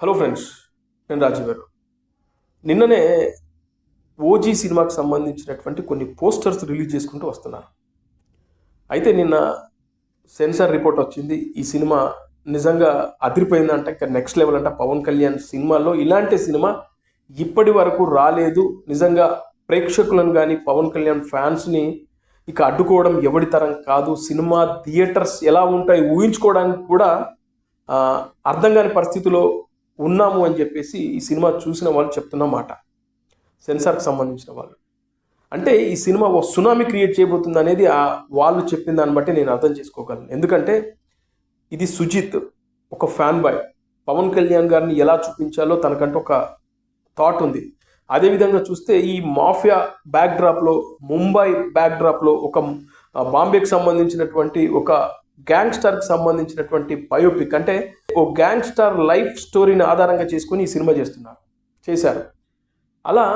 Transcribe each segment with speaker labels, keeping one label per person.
Speaker 1: Hello friends నేను రాజీవ్ గారు. నిన్ననే ఓజీ సినిమాకి సంబంధించినటువంటి కొన్ని పోస్టర్స్ రిలీజ్ చేసుకుంటూ వస్తున్నారు అయితే నిన్న సెన్సార్ రిపోర్ట్ వచ్చింది ఈ సినిమా నిజంగా అదిరిపోయిందంట ఇంకా నెక్స్ట్ లెవెల్ అంట. పవన్ కళ్యాణ్ సినిమాలో ఇలాంటి సినిమా ఇప్పటి వరకు రాలేదు. నిజంగా ప్రేక్షకులను కానీ పవన్ కళ్యాణ్ ఫ్యాన్స్ని ఇక అడ్డుకోవడం ఎవడి తరం కాదు. సినిమా థియేటర్స్ ఎలా ఉంటాయి ఊహించుకోవడానికి కూడా అర్థం కాని పరిస్థితిలో ఉన్నాము అని చెప్పేసి ఈ సినిమా చూసిన వాళ్ళు చెప్తున్న మాట. సెన్సార్కి సంబంధించిన వాళ్ళు. అంటే ఈ సినిమా ఓ సునామీ క్రియేట్ చేయబోతుంది అనేది ఆ వాళ్ళు చెప్పిన దాన్ని బట్టి నేను అర్థం చేసుకోగలను. ఎందుకంటే ఇది సుజిత్ ఒక ఫ్యాన్ బాయ్. పవన్ కళ్యాణ్ గారిని ఎలా చూపించాలో తనకంటూ ఒక థాట్ ఉంది. అదేవిధంగా చూస్తే ఈ మాఫియా బ్యాక్డ్రాప్లో ముంబై బ్యాక్డ్రాప్లో ఒక బాంబేకి సంబంధించినటువంటి ఒక గ్యాంగ్స్టర్కి సంబంధించినటువంటి బయోపిక్. అంటే ఓ గ్యాంగ్స్టర్ లైఫ్ స్టోరీని ఆధారంగా చేసుకొని ఈ సినిమా చేస్తున్నారు. చేశారు. అలా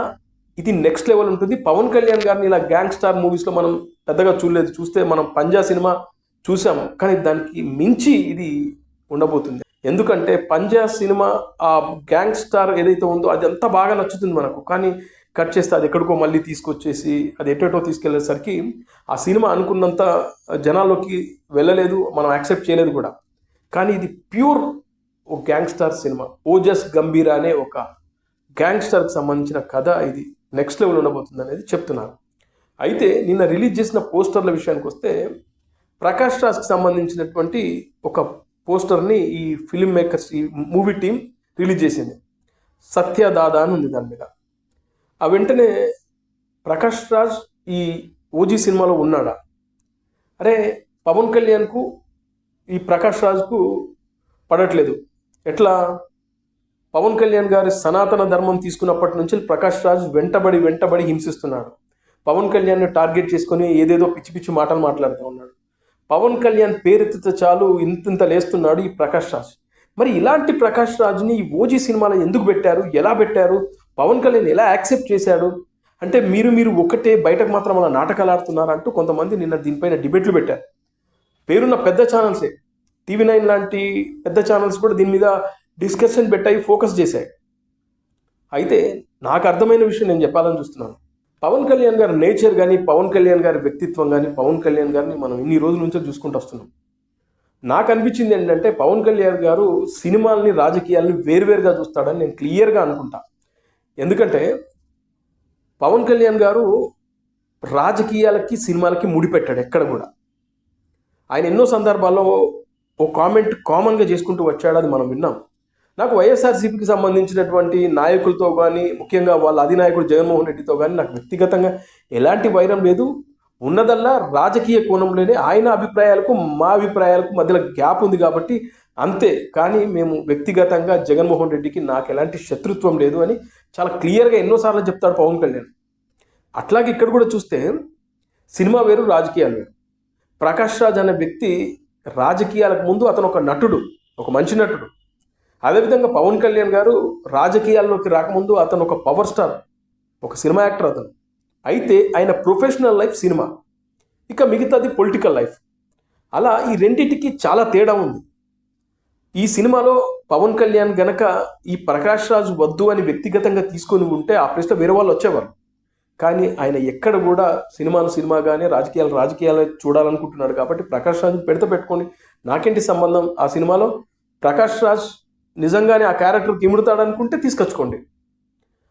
Speaker 1: ఇది నెక్స్ట్ లెవెల్ ఉంటుంది. పవన్ కళ్యాణ్ గారిని ఇలా గ్యాంగ్స్టార్ మూవీస్లో మనం పెద్దగా చూడలేదు. చూస్తే మనం పంజా సినిమా చూసాము కానీ దానికి మించి ఇది ఉండబోతుంది. ఎందుకంటే పంజా సినిమా ఆ గ్యాంగ్ స్టార్ ఏదైతే ఉందో అది అంతా బాగా నచ్చుతుంది మనకు. కానీ కట్ చేస్తే అది ఎక్కడికో మళ్ళీ తీసుకొచ్చేసి అది ఎటెటో తీసుకెళ్ళేసరికి ఆ సినిమా అనుకున్నంత జనాల్లోకి వెళ్ళలేదు. మనం యాక్సెప్ట్ చేయలేదు కూడా. కానీ ఇది ప్యూర్ ఓ గ్యాంగ్స్టార్ సినిమా. ఓజస్ గంభీర అనే ఒక గ్యాంగ్స్టర్కి సంబంధించిన కథ ఇది. నెక్స్ట్ లెవెల్ ఉండబోతుంది అనేది చెప్తున్నారు అయితే నిన్న రిలీజ్ చేసిన పోస్టర్ల విషయానికి వస్తే ప్రకాష్ రాజ్కి సంబంధించినటువంటి ఒక పోస్టర్ని ఈ ఫిల్మ్ మేకర్స్ ఈ మూవీ టీం రిలీజ్ చేసింది. సత్య దాదా అని ఉంది దాని మీద. ఆ వెంటనే ప్రకాష్ రాజ్ ఈ ఓజీ సినిమాలో ఉన్నాడా? అరే పవన్ కళ్యాణ్కు ఈ ప్రకాష్ రాజ్కు పడట్లేదు. ఎట్లా? పవన్ కళ్యాణ్ గారి సనాతన ధర్మం తీసుకున్నప్పటి నుంచి ప్రకాష్ రాజ్ వెంటబడి వెంటబడి హింసిస్తున్నాడు. పవన్ కళ్యాణ్ని టార్గెట్ చేసుకొని ఏదేదో పిచ్చి పిచ్చి మాటలు మాట్లాడుతూ ఉన్నాడు. పవన్ కళ్యాణ్ పేరెత్తితే చాలు ఇంతింత లేస్తున్నాడు ఈ ప్రకాష్ రాజ్. మరి ఇలాంటి ప్రకాష్ రాజ్ని ఈ ఓజీ సినిమాలో ఎందుకు పెట్టారు? ఎలా పెట్టారు? పవన్ కళ్యాణ్ ఎలా యాక్సెప్ట్ చేశాడు? అంటే మీరు మీరు ఒకటే బయటకు మాత్రం అలా నాటకాలు ఆడుతున్నారు అంటూ కొంతమంది నిన్న దీనిపైన డిబేట్లు పెట్టారు. పేరున్న పెద్ద ఛానల్సే టీవీ నైన్ లాంటి పెద్ద ఛానల్స్ కూడా దీని మీద డిస్కషన్ పెట్టాయి ఫోకస్ చేశాయి. అయితే నాకు అర్థమైన విషయం నేను చెప్పాలని చూస్తున్నాను. పవన్ కళ్యాణ్ గారి నేచర్ కానీ పవన్ కళ్యాణ్ గారి వ్యక్తిత్వం కానీ పవన్ కళ్యాణ్ గారిని మనం ఇన్ని రోజుల నుంచో చూసుకుంటూ వస్తున్నాం. నాకు అనిపించింది ఏంటంటే పవన్ కళ్యాణ్ గారు సినిమాల్ని రాజకీయాల్ని వేరువేరుగా చూస్తాడని నేను క్లియర్గా అనుకుంటా. ఎందుకంటే పవన్ కళ్యాణ్ గారు రాజకీయాలకి సినిమాలకి ముడిపెట్టాడు ఎక్కడ కూడా. ఆయన ఎన్నో సందర్భాల్లో ఓ కామెంట్ కామన్గా చేసుకుంటూ వచ్చాడు అది మనం విన్నాం. నాకు వైఎస్ఆర్సీపీకి సంబంధించినటువంటి నాయకులతో కానీ ముఖ్యంగా వాళ్ళ అధినాయకుడు జగన్మోహన్ రెడ్డితో కానీ నాకు వ్యక్తిగతంగా ఎలాంటి వైరం లేదు. ఉన్నదల్లా రాజకీయ కోణంలోనే ఆయన అభిప్రాయాలకు మా అభిప్రాయాలకు మధ్యలో గ్యాప్ ఉంది కాబట్టి అంతే. కానీ మేము వ్యక్తిగతంగా జగన్మోహన్ రెడ్డికి నాకు ఎలాంటి శత్రుత్వం లేదు అని చాలా క్లియర్గా ఎన్నోసార్లు చెప్తాడు పవన్ కళ్యాణ్. అట్లాగే ఇక్కడ కూడా చూస్తే సినిమా వేరు రాజకీయాలు వేరు. ప్రకాష్ రాజ్ అనే వ్యక్తి రాజకీయాలకు ముందు అతను ఒక నటుడు ఒక మంచి నటుడు. అదేవిధంగా పవన్ కళ్యాణ్ గారు రాజకీయాల్లోకి రాకముందు అతను ఒక పవర్ స్టార్ ఒక సినిమా యాక్టర్ అతను. అయితే ఆయన ప్రొఫెషనల్ లైఫ్ సినిమా ఇక మిగతాది పొలిటికల్ లైఫ్. అలా ఈ రెండింటికి చాలా తేడా ఉంది. ఈ సినిమాలో పవన్ కళ్యాణ్ గనక ఈ ప్రకాష్ రాజ్ వద్దు అని వ్యక్తిగతంగా తీసుకొని ఉంటే ఆ ప్లేస్లో వేరే వాళ్ళు వచ్చేవారు. కానీ ఆయన ఎక్కడ కూడా సినిమాను సినిమాగానే రాజకీయాలు రాజకీయాలు చూడాలనుకుంటున్నాడు కాబట్టి ప్రకాష్ రాజ్ పెడితే పెట్టుకోండి నాకేంటి సంబంధం? ఆ సినిమాలో ప్రకాష్ రాజ్ నిజంగానే ఆ క్యారెక్టర్కి ఇముడుతాడు అనుకుంటే తీసుకొచ్చుకోండి.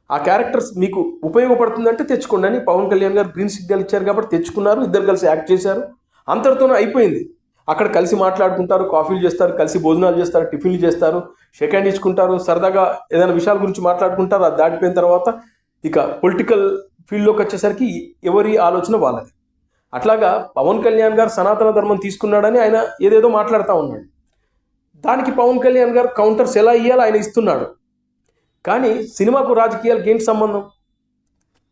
Speaker 1: ఆ క్యారెక్టర్స్ మీకు ఉపయోగపడుతుందంటే తెచ్చుకోండి అని పవన్ కళ్యాణ్ గారు గ్రీన్ సిగ్నల్ ఇచ్చారు కాబట్టి తెచ్చుకున్నారు ఇద్దరు కలిసి యాక్ట్ చేశారు. అంతటితోనే అయిపోయింది. అక్కడ కలిసి మాట్లాడుకుంటారు కాఫీలు చేస్తారు కలిసి భోజనాలు చేస్తారు టిఫిన్లు చేస్తారు షేక్ హ్యాండ్ ఇచ్చుకుంటారు సరదాగా ఏదైనా విషయాల గురించి మాట్లాడుకుంటారు అది దాటిపోయిన తర్వాత ఇక పొలిటికల్ ఫీల్డ్లోకి వచ్చేసరికి ఎవరి ఆలోచన వాళ్ళది. అట్లాగా పవన్ కళ్యాణ్ గారు సనాతన ధర్మం తీసుకున్నాడని ఆయన ఏదేదో మాట్లాడుతూ ఉన్నాడు. దానికి పవన్ కళ్యాణ్ గారు కౌంటర్స్ ఎలా ఇవ్వాలో ఆయన ఇస్తున్నాడు. కానీ సినిమాకు రాజకీయాలకు ఏంటి సంబంధం?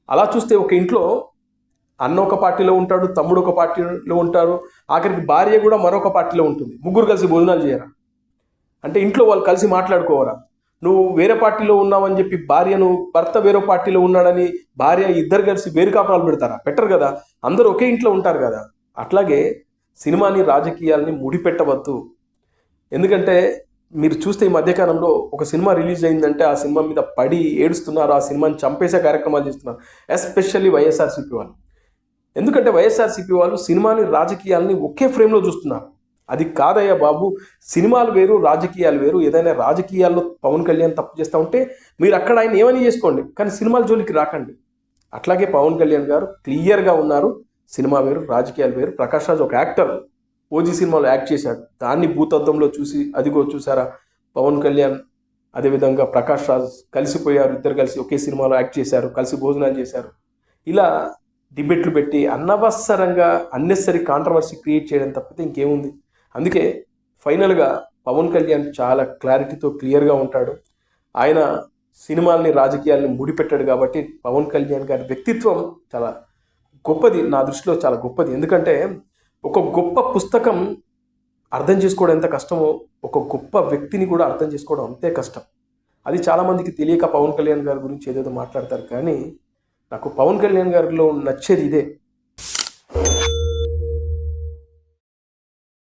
Speaker 1: అలా చూస్తే ఒక ఇంట్లో అన్న ఒక పార్టీలో ఉంటాడు తమ్ముడు ఒక పార్టీలో ఉంటారు ఆఖరికి భార్య కూడా మరొక పార్టీలో ఉంటుంది. ముగ్గురు కలిసి భోజనాలు చేయరా? అంటే ఇంట్లో వాళ్ళు కలిసి మాట్లాడుకోవరా? నువ్వు వేరే పార్టీలో ఉన్నావని చెప్పి భార్యను భర్త వేరే పార్టీలో ఉన్నాడని భార్య ఇద్దరు కలిసి వేరు కాపురాలు పెడతారా? పెట్టరు కదా. అందరూ ఒకే ఇంట్లో ఉంటారు కదా. అట్లాగే సినిమాని రాజకీయాలని ముడిపెట్టవద్దు. ఎందుకంటే మీరు చూస్తే ఈ మధ్యకాలంలో ఒక సినిమా రిలీజ్ అయిందంటే ఆ సినిమా మీద పడి ఏడుస్తున్నారు ఆ సినిమాని చంపేసే కార్యక్రమాలు చేస్తున్నారు ఎస్పెషల్లీ వైఎస్ఆర్సీపీ వాళ్ళు. ఎందుకంటే వైఎస్ఆర్సీపీ వాళ్ళు సినిమాని రాజకీయాలని ఒకే ఫ్రేమ్లో చూస్తున్నారు. అది కాదయ్యా బాబు. సినిమాలు వేరు రాజకీయాలు వేరు. ఏదైనా రాజకీయాల్లో పవన్ కళ్యాణ్ తప్పు చేస్తూ ఉంటే మీరు అక్కడ ఆయన ఏమని చేసుకోండి? కానీ సినిమాల జోలికి రాకండి. అట్లాగే పవన్ కళ్యాణ్ గారు క్లియర్గా ఉన్నారు. సినిమా వేరు రాజకీయాలు వేరు. ప్రకాష్ రాజ్ ఒక యాక్టర్. ఓజీ సినిమాలో యాక్ట్ చేశాడు. దాన్ని భూతద్దంలో చూసి అదిగో చూసారా? పవన్ కళ్యాణ్ అదేవిధంగా ప్రకాష్ రాజ్ కలిసిపోయారు. ఇద్దరు కలిసి ఒకే సినిమాలో యాక్ట్ చేశారు. కలిసి భోజనాలు చేశారు. ఇలా డిబేట్లు పెట్టి అనవసరంగా అన్నెసరీ కాంట్రవర్సీ క్రియేట్ చేయడం తప్పితే ఇంకేముంది? అందుకే ఫైనల్గా పవన్ కళ్యాణ్ చాలా క్లారిటీతో క్లియర్గా ఉంటాడు. ఆయన సినిమాల్ని రాజకీయాల్ని ముడిపెట్టాడు కాబట్టి పవన్ కళ్యాణ్ గారి వ్యక్తిత్వం చాలా గొప్పది నా దృష్టిలో చాలా గొప్పది. ఎందుకంటే ఒక గొప్ప పుస్తకం అర్థం చేసుకోవడం ఎంత కష్టమో ఒక గొప్ప వ్యక్తిని కూడా అర్థం చేసుకోవడం అంతే కష్టం. అది చాలామందికి తెలియక పవన్ కళ్యాణ్ గారి గురించి ఏదేదో మాట్లాడతారు కానీ నాకు పవన్ కళ్యాణ్ గారిలో నచ్చేది ఇదే.